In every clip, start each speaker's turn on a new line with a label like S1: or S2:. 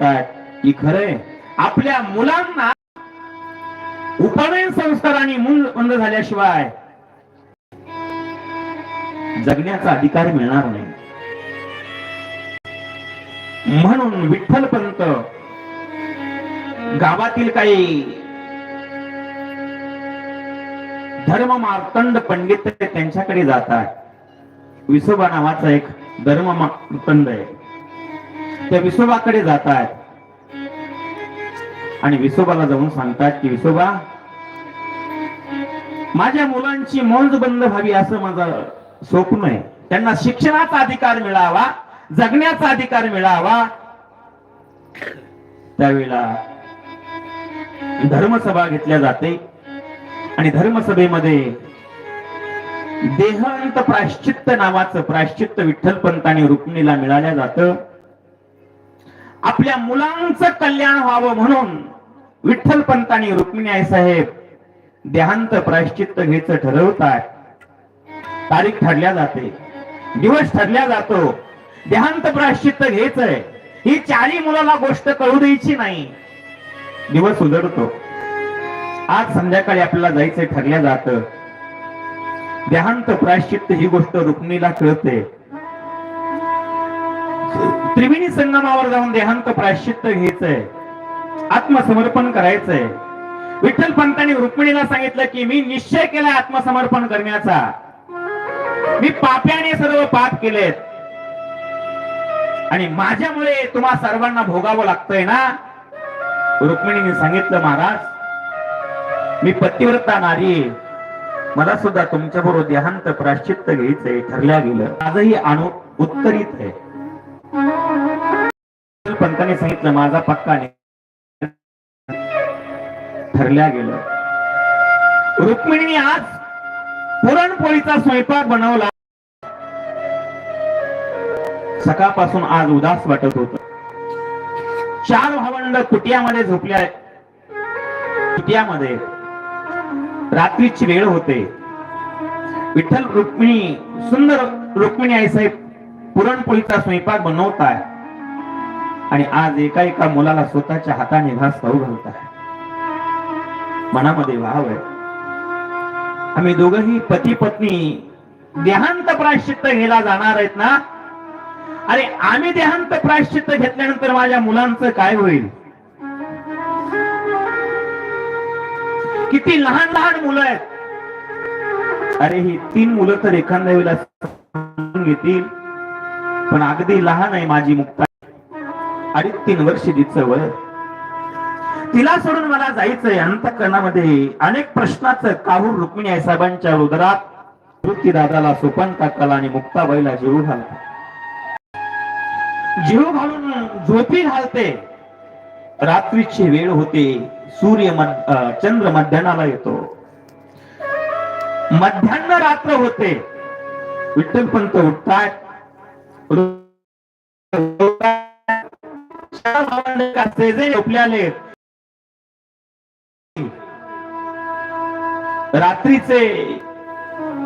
S1: ही खरंय आपल्या मुलांना उपनयन संस्कार आणि मूल बंद झाल्याशिवाय जगण्याचा अधिकार मिळणार नाही. म्हणून विठ्ठलपंत गावातील काही धर्म मार्तंड पंडित त्यांच्याकडे जातात. विसोबा नावाचा एक धर्म मार्तंड आहे. त्या विसोबाकडे जातात आणि विसोबाला जाऊन सांगतात की विसोबा माझ्या मुलांची मौज बंद व्हावी असं माझं स्वप्न आहे. त्यांना शिक्षणाचा अधिकार मिळावा जगण्याचा अधिकार मिळावा. त्यावेळेला धर्मसभा घेतल्या जाते. आणि धर्मसभेमध्ये देहांत प्राश्चित्त नावाचं प्राश्चित्त विठ्ठलपंत आणि रुक्मिणीला मिळाल्या जातं. आपल्या मुलांचं कल्याण व्हावं म्हणून विठ्ठलपंत आणि रुक्मिणी आई साहेब देहांत प्रायश्चित्त घ्यायचं ठरवतात. तारीख ठरल्या जाते. दिवस ठरल्या जातो. देहांत प्रायश्चित्त घ्यायचंय ही चारी मुलाला गोष्ट कळू द्यायची नाही. दिवस उजडतो. आज संध्याकाळी आपल्याला जायचंय ठरल्या जात. देहांत प्रायश्चित्त ही गोष्ट रुक्मिणीला कळते. त्रिवेणी संगमावर जाऊन देहांत प्राश्चित्त घ्यायचंय. आत्मसमर्पण करायचंय. विठ्ठल पंतांनी रुक्मिणीला सांगितलं की मी निश्चय केला आत्मसमर्पण करण्याचा. मी पाप्याने सर्व पाप केलेत. आणि माझ्यामुळे तुम्हा सर्वांना भोगावं लागतंय ना? रुक्मिणीने सांगितलं महाराज मी पतिव्रता नारी मला सुद्धा तुमच्या बरोबर देहांत प्राश्चित्त घ्यायचंय ठरल्या गेलं. आजही अणु उत्तरित आहे. पंताने सांगितलं माझा पक्का ठरल्या गेलं. रुक्मिणीने आज पुरणपोळीचा स्वयंपाक बनवला. सकाळपासून आज उदास वाटत होत. चार भावंड कुटियामध्ये झोपल्या. कुटियामध्ये रात्रीची वेळ होते. विठ्ठल रुक्मिणी सुंदर रुक्मिणी आई साहेब पुरणपोळीचा स्वयंपाक बनवताय. आणि आज एका एका मुलाला स्वतःच्या हाताने घास खाऊ घालताय. मनामध्ये भाव आहे. आम्ही दोघही पती पत्नी देहांत प्रायश्चित्त घ्यायला जाणार आहेत ना? अरे आम्ही देहांत प्रायश्चित्त घेतल्यानंतर माझ्या मुलांचं काय होईल? किती लहान लहान मुलं आहेत. अरे ही तीन मुलं तर एखाद्या वेळेला समजून घेतील. पण अगदी लहान आहे माझी मुक्ता. अडीच तीन वर्ष तिचं वय. तिला सोडून मला जायचंय अंतकरणामध्ये. अनेक प्रश्नाचं काहूर रुक्मिणी आई साहेबांच्या रुद्रात. वृत्ती दादाला सोपान काकाला आणि मुक्ताबाईला जीव घालतो. जीव घालून झोपी घालते. रात्रीची वेळ होते. सूर्य मध- चंद्र मध्यानाला येतो. मध्यान्ह रात्र होते. विठ्ठलपंत उठतात झोपल्याले रात्रीचे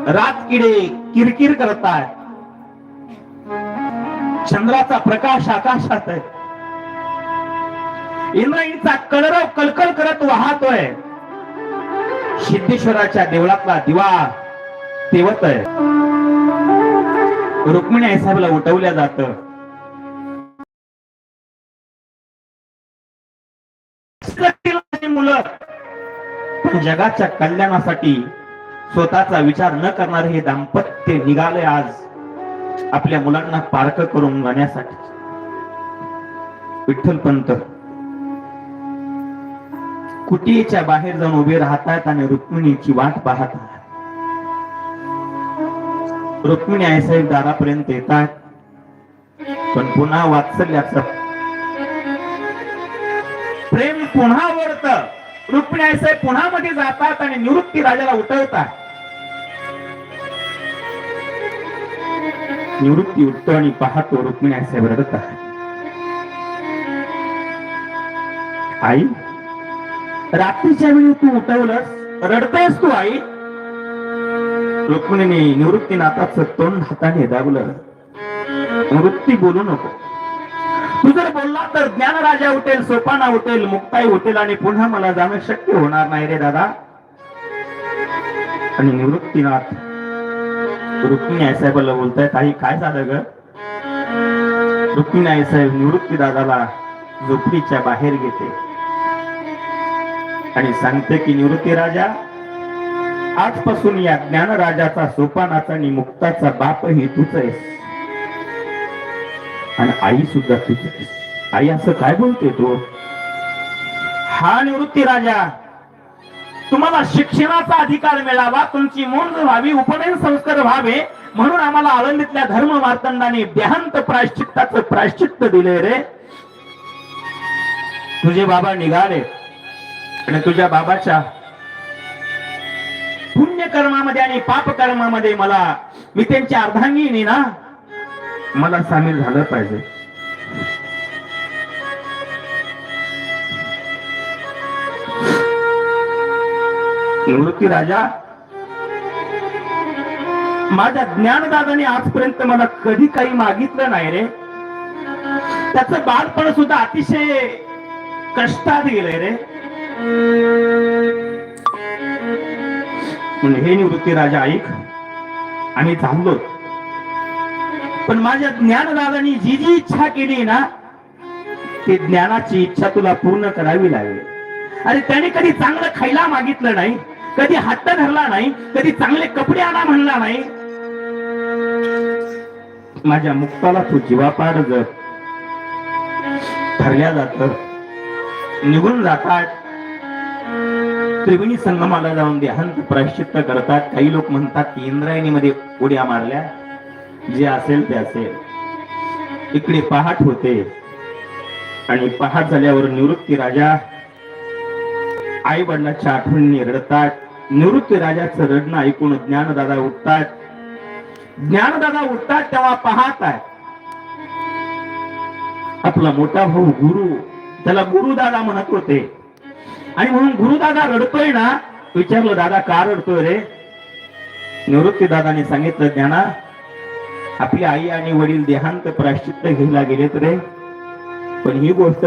S1: रात किडे किरकिर करतात चंद्राचा प्रकाश आकाशात आहे. इंद्रायणीचा कलरव कलकल करत वाहतोय. सिद्धेश्वराच्या देवळातला दिवा तेवत आहे. रुक्मिणी आई साहेबला उठवल्या जात. मुलं. पण जगाच्या कल्याणासाठी स्वतःचा विचार न करणारे हे दाम्पत्य निघाले आज आपल्या मुलांना पारक करून जाण्यासाठी. विठ्ठलपंत कुटीच्या बाहेर जाऊन उभे राहतात आणि रुक्मिणीची वाट पाहत रुक्मिणी आईसाहेब दारापर्यंत येतात. पण पुन्हा वात्सल्याचं. प्रेम पुन्हा वळत रुक्मिणी आईसाहेब पुन्हा मध्ये जातात आणि निवृत्ती राजाला उठवतात. निवृत्ती उठतो आणि पाहतो रुक्मिणी आईसाहेब रडत आई रात्रीच्या वेळी तू उठवलंस? रडतेस तू आई? रुक्मिणीने निवृत्तीनाथाचं तोंड हाताने दाबलं. निवृत्ती बोलू नको. तू जर बोलला तर ज्ञानराजा उठेल सोपाना उठेल मुक्ताई उठेल आणि पुन्हा मला जाणं शक्य होणार नाही रे दादा. आणि निवृत्तीनाथ रुक्मिणी आई साहेबाला बोलताय ताई काय झालं ग? रुक्मिणी आई साहेब निवृत्ती दादाला झोपडीच्या बाहेर घेते. आणि सांगते की निवृत्ती राजा आजपासून या ज्ञानराजाचा सोपानाचा आणि मुक्ताचा बापही तूच आहेस. आणि आई सुद्धा तुझी आहेस. आई असं काय बोलते तू? हा निवृत्ती राजा तुम्हाला शिक्षणाचा अधिकार मिळावा तुमची मोंद व्हावी उपनयन संस्कार व्हावे म्हणून आम्हाला आळंदीतल्या धर्म मार्तंडाने देहांत प्राश्चित्ताचं प्रायश्चित्त दिले रे. तुझे बाबा निघाले आणि तुझ्या बाबाच्या पुण्य कर्मामध्ये आणि पाप कर्मामध्ये मला मी त्यांच्या अर्धांगिनी ना मला सामील झालं पाहिजे. निवृत्ती राजा माझ्या ज्ञानदादाने आजपर्यंत मला कधी काही मागितलं नाही रे. त्याचं बालपण सुद्धा अतिशय कष्टात गेलंय रे. म्हणून हे निवृत्ती राजा ऐक आम्ही थांबलो. पण माझ्या ज्ञानदादानी जी जी इच्छा केली ना ती ज्ञानाची इच्छा तुला पूर्ण करावी लागेल. अरे त्याने कधी चांगलं खायला मागितलं नाही कधी हट्ट धरला नाही कधी चांगले कपडे आणा म्हणला नाही. माझ्या मुक्ताला तू जीवापाड जर ठरल्या जात निघून जातात. त्रिवेणी संगमाला जाऊन देहांत प्रायश्चित्त करतात. काही लोक म्हणतात की इंद्रायणीमध्ये उड्या मारल्या. जे असेल ते असेल. इकडे पहाट होते. आणि पहाट झाल्यावर निवृत्ती राजा आई वडिलांच्या आठवणी रडतात. निवृत्ती राजाचं रडणं ऐकून ज्ञानदादा उठतात. ज्ञानदादा उठतात तेव्हा पाहत आहे आपला मोठा भाऊ गुरु त्याला गुरुदादा म्हणत होते. आणि म्हणून गुरुदादा रडतोय ना विचारलं दादा का रडतोय रे? निवृत्ती दादाने सांगितलं ज्ञाना आपली आई आणि वडील देहांत प्राश्चित्त घेला गेलेत रे. पण ही गोष्ट